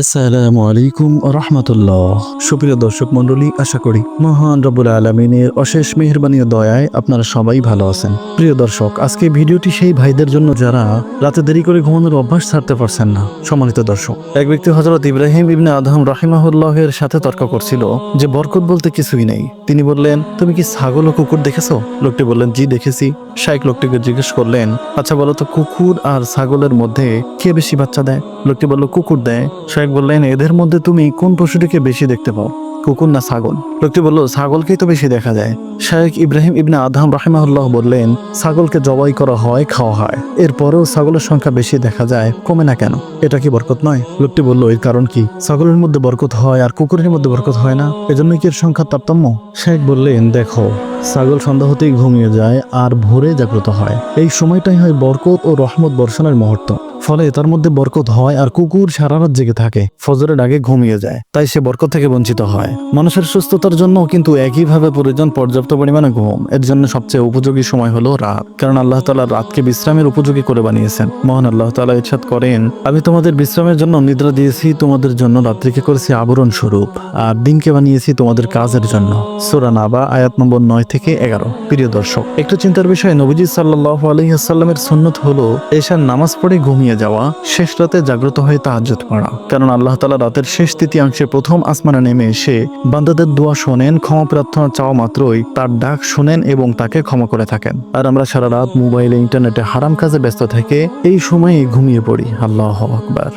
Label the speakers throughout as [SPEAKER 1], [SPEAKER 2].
[SPEAKER 1] আসসালামু আলাইকুম রহমতুল্লাহ। সুপ্রিয় দর্শক মণ্ডলী, আশা করি মহান রব্বুল আলমিনের অশেষ মেহরবানি দয়ায় আপনারা সবাই ভালো আছেন। প্রিয় দর্শক, আজকে ভিডিওটি সেই ভাইদের জন্য যারা রাতে দেরি করে ঘুমানোর অভ্যাস ছাড়তে পারছেন না। সম্মানিত দর্শক, এক ব্যক্তি হজরত ইব্রাহিম ইবনে আদম রাহিমাহুল্লাহের সাথে তর্ক করছিল যে বরকত বলতে কিছুই নেই। তিনি বললেন, তুমি কি ছাগল ও কুকুর দেখেছ? লোকটি বললেন, জি, দেখেছি। শাইক লোকটিকে জিজ্ঞেস করলেন আচ্ছা বলো তো, কুকুর আর ছাগলের মধ্যে কে বেশি বাচ্চা দেয়? লোকটি বলল, কুকুর দেয়। শাইক বললেন, এদের মধ্যে তুমি কোন পশুটিকে বেশি দেখতে পাও? কুকুর না ছাগল? লোকটি বলল, ছাগলকেই তো বেশি দেখা যায়। শায়েক ইব্রাহিম ইবনে আদহাম রাহিমাহুল্লাহ বললেন, ছাগলকে জবাই করা হয়, খাওয়া হয়। এরপরেও ছাগলের সংখ্যা বেশি দেখা যায়, কমে না কেন? এটা কি বরকত নয়? লোকটি বলল, এর কারণ কি? ছাগলের মধ্যে বরকত হয় আর কুকুরের মধ্যে বরকত হয় না। এজন্য কি এর সংখ্যা তারতম্য? শেখ বললেন, দেখো, ছাগল সন্ধ্যা হতেই ঘুমিয়ে যায় আর ভোরে জাগ্রত হয়। এই সময়টাই হয় বরকত ও রহমত বর্ষণের মুহূর্ত। ফলে তার মধ্যে বরকত হয় আর কুকুর সারা রাত জেগে থাকে। ফজরের আগে ঘুমিয়ে যায়, তাই সে বরকত থেকে বঞ্চিত হয়। মানুষের সুস্থতার জন্য কিন্তু একইভাবে প্রয়োজন পর্যাপ্ত পরিমাণে ঘুম। এর জন্য সবচেয়ে উপযোগী সময় হলো রাত, কারণ আল্লাহ তাআলা রাতকে বিশ্রামের উপযোগী করে বানিয়েছেন। মহান আল্লাহ তাআলা ইরশাদ করেন, আমি তোমাদের বিশ্রামের জন্য নিদ্রা দিয়েছি, তোমাদের জন্য রাত্রিকে করেছি আবরণ স্বরূপ, আর দিনকে বানিয়েছি তোমাদের কাজের জন্য। সূরা নাবা, আয়াত নম্বর নয় থেকে এগারো। প্রিয় দর্শক, একটু চিন্তার বিষয়, নবীজি সাল্লাহ আলহিহাসাল্লামের সুন্নত হলো, এশার নামাজ পড়ে ঘুমিয়ে যাওয়া, শেষ রাতে জাগ্রত হয়ে তাহাজ্জুদ পড়া। কারণ আল্লাহ তালা রাতের শেষ তৃতীয়াংশে প্রথম আসমানে নেমে এসে বান্দাদের দোয়া শোনেন, ক্ষমা প্রার্থনা চাওয়া মাত্রই তার ডাক শোনেন এবং তাকে ক্ষমা করে থাকেন। আর আমরা সারা রাত মোবাইলে, ইন্টারনেটে হারাম কাজে ব্যস্ত থেকে এই সময়ে ঘুমিয়ে পড়ি। আল্লাহ আকবার।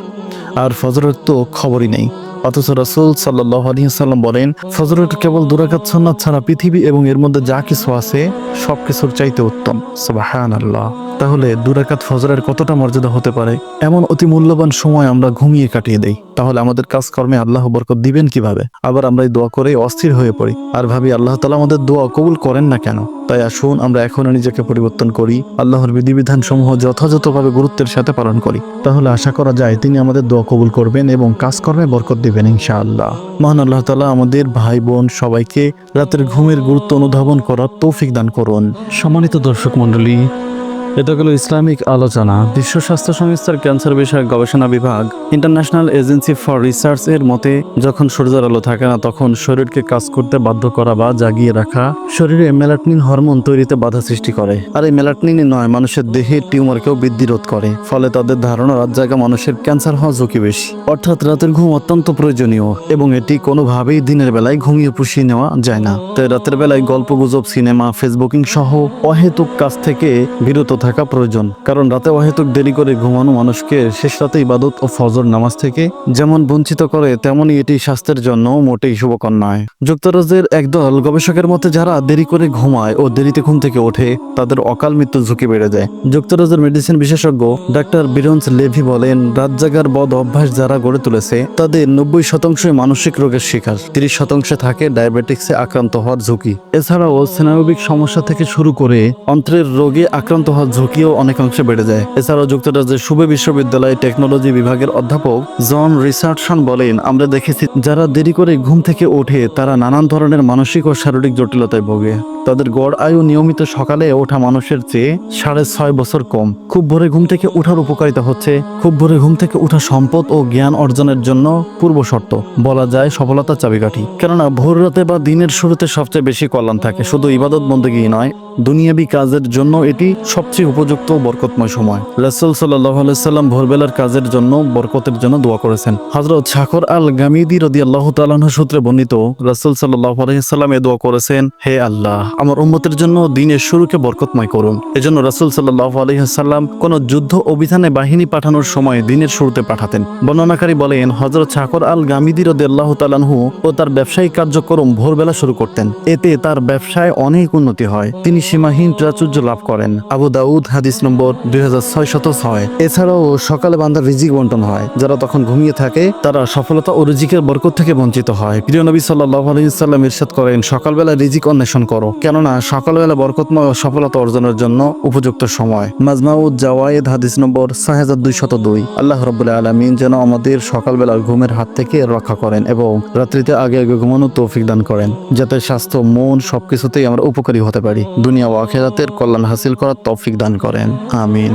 [SPEAKER 1] আর ফজরের তো খবরই নেই। অথচ রসুল সাল্লাহ আলিয়াল্লাম বলেন, ফজরের কেবল দুরাকাত সন্ন্যাত ছাড়া পৃথিবী এবং এর মধ্যে যা কিছু আছে সব কিছুর চাইতে উত্তম। সুবাহান আল্লাহ তাহলে দুরাকাত ফজরের কতটা মর্যাদা হতে পারে? এমন অতি মূল্যবান সময় আমরা ঘুমিয়ে কাটিয়ে দেই। তাহলে আমাদের কাজকর্মে আল্লাহ বরকত দিবেন কীভাবে? আবার আমরা এই দোয়া করে অস্থির হয়ে পড়ি। আর ভাবি, আল্লাহ তালা আমাদের দোয়া কবুল করেন না কেন? তাই আসুন, আমরা এখনও নিজেকে পরিবর্তন করি, আল্লাহর বিধিবিধান সমূহ যথাযথভাবে গুরুত্বের সাথে পালন করি। তাহলে আশা করা যায়, তিনি আমাদের দোয়া কবুল করবেন এবং কাজকর্মে বরকত দিবেন, ইনশাআল্লাহ। মহান আল্লাহ তালা আমাদের ভাই, বোন সবাইকে রাতের ঘুমের গুরুত্ব অনুধাবন করার তৌফিক দান করুন। সম্মানিত দর্শক মণ্ডলী এটা হলো ইসলামিক আলোচনা। বিশ্ব স্বাস্থ্য সংস্থার ক্যান্সার বিষয়ক গবেষণা বিভাগ ইন্টারন্যাশনাল এজেন্সি ফর রিসার্চ এর মতে, যখন সূর্যের আলো থাকে না, তখন শরীরকে কাজ করতে বাধ্য করা বা জাগিয়ে রাখা শরীরে মেলাটনিন হরমোন তৈরিতে বাধা সৃষ্টি করে। আর এই মেলাটনিনই নয়, মানুষের দেহে টিউমারকেও বৃদ্ধি রোধ করে। ফলে তাদের ধারণা, রাত জায়গা মানুষের ক্যান্সার হওয়া ঝুঁকি বেশি। অর্থাৎ রাতের ঘুম অত্যন্ত প্রয়োজনীয় এবং এটি কোনোভাবেই দিনের বেলায় ঘুমিয়ে পুষিয়ে নেওয়া যায় না। তাই রাতের বেলায় গল্প গুজব সিনেমা, ফেসবুকিং সহ অহেতুক কাজ থেকে বিরত থাকা প্রয়োজন। কারণ রাতে অহেতুক দেরি করে ঘুমানো মানুষকে শেষ রাতে ইবাদত ও ফজর নামাজ থেকে যেমন বঞ্চিত করে, তেমনই এটি স্বাস্থ্যের জন্য মোটেই শুভকর নয় যুক্তরাজ্যের একদল গবেষকের মতে, যারা দেরি করে ঘুমায় ও দেরিতে ঘুম থেকে ওঠে, তাদের অকাল মৃত্যুর ঝুঁকি বেড়ে যায়। যুক্তরাজ্যের মেডিসিন বিশেষজ্ঞ ডাক্তার বিরন্স লেভি বলেন রাত জাগার বদ অভ্যাস যারা গড়ে তুলেছে, তাদের নব্বই শতাংশই মানসিক রোগের শিকার। তিরিশ শতাংশে থাকে ডায়াবেটিক্সে আক্রান্ত হওয়ার ঝুঁকি। এছাড়াও স্নায়বিক সমস্যা থেকে শুরু করে অন্ত্রের রোগে আক্রান্ত হওয়ার ঝুঁকিও অনেকাংশে বেড়ে যায়। এছাড়াও যুক্তরাজ্যের শুভে বিশ্ববিদ্যালয় টেকনোলজি বিভাগের অধ্যাপক জন রিচার্ডসন বলেন, আমরা দেখেছি যারা দেরি করে ঘুম থেকে ওঠে, তারা নানান ধরনের মানসিক ও শারীরিক জটিলতায় ভোগে। তাদের গড় আয়ু নিয়মিত সকালে ওঠা মানুষের চেয়ে সাড়ে ছয় বছর কম। খুব ভোরে ঘুম থেকে ওঠার উপকারিতা হচ্ছে, খুব ভোরে ঘুম থেকে ওঠা সম্পদ ও জ্ঞান অর্জনের জন্য পূর্ব শর্ত। বলা যায় সফলতার চাবিকাঠি। কেননা, ভোর রাতে বা দিনের শুরুতে সবচেয়ে বেশি কল্যাণ থাকে, শুধু ইবাদত বন্দী নয় দুনিয়াবি কাজের জন্য এটি সবচেয়ে উপযুক্ত বরকতময় সময়। রাসুল সাল্লাহ সাল্লাম ভোরবেলার কাজের জন্য বরকতের জন্য দোয়া করেছেন। হজরত শাকর আল গামিদি রদি আল্লাহ তালাহ সূত্রে বর্ণিত, রাসুল সাল্লাহ আলহিসাল্লাম এ দোয়া করেছেন, হে আল্লাহ, আমার উম্মতের জন্য দিনের শুরুকে বরকতময় করুন। এজন্য রাসুল সাল্লাহ আলহিহাল্লাম কোন যুদ্ধ অভিযানে বাহিনী পাঠানোর সময় দিনের শুরুতে পাঠাতেন। বর্ণনাকারী বলেন হজরত শাকর আল গামিদি রদি আল্লাহ তালাহু ও তার ব্যবসায়িক কার্যক্রম ভোরবেলা শুরু করতেন। এতে তার ব্যবসায় অনেক উন্নতি হয়। তিনি সীমাহীন প্রাচুর্য লাভ করেন। আবু দাউদ হাদিস নম্বর দুই ছয়। এছাড়াও সকালে বান্দার রিজিক বন্টন হয়। যারা তখন ঘুমিয়ে থাকে, তারা সফলতা ও রিজিকের বরকত থেকে বঞ্চিত হয়। প্রিয় নবী সাল্লাহ আলহিসাল্লাম ইরশাদ করেন, সকালবেলা রিজিক অন্বেষণ করো। কেননা, সকালবেলা বরকতময় ও সফলতা অর্জনের জন্য উপযুক্ত সময়। মাজমাউদ জাওয়ায়েদ হাদিস নম্বর ছয় হাজার দুই শত দুই। আল্লাহ রবুল্লাহ আলমিন যেন আমাদের সকালবেলা ঘুমের হাত থেকে রক্ষা করেন এবং রাত্রিতে আগে আগে ঘুমানোর তৌফিক দান করেন, যাতে স্বাস্থ্য, মন সবকিছুতেই আমরা উপকারী হতে পারি। দুনিয়া ও আখেরাতের কল্যাণ হাসিল করার তৌফিক দান করেন। আমিন।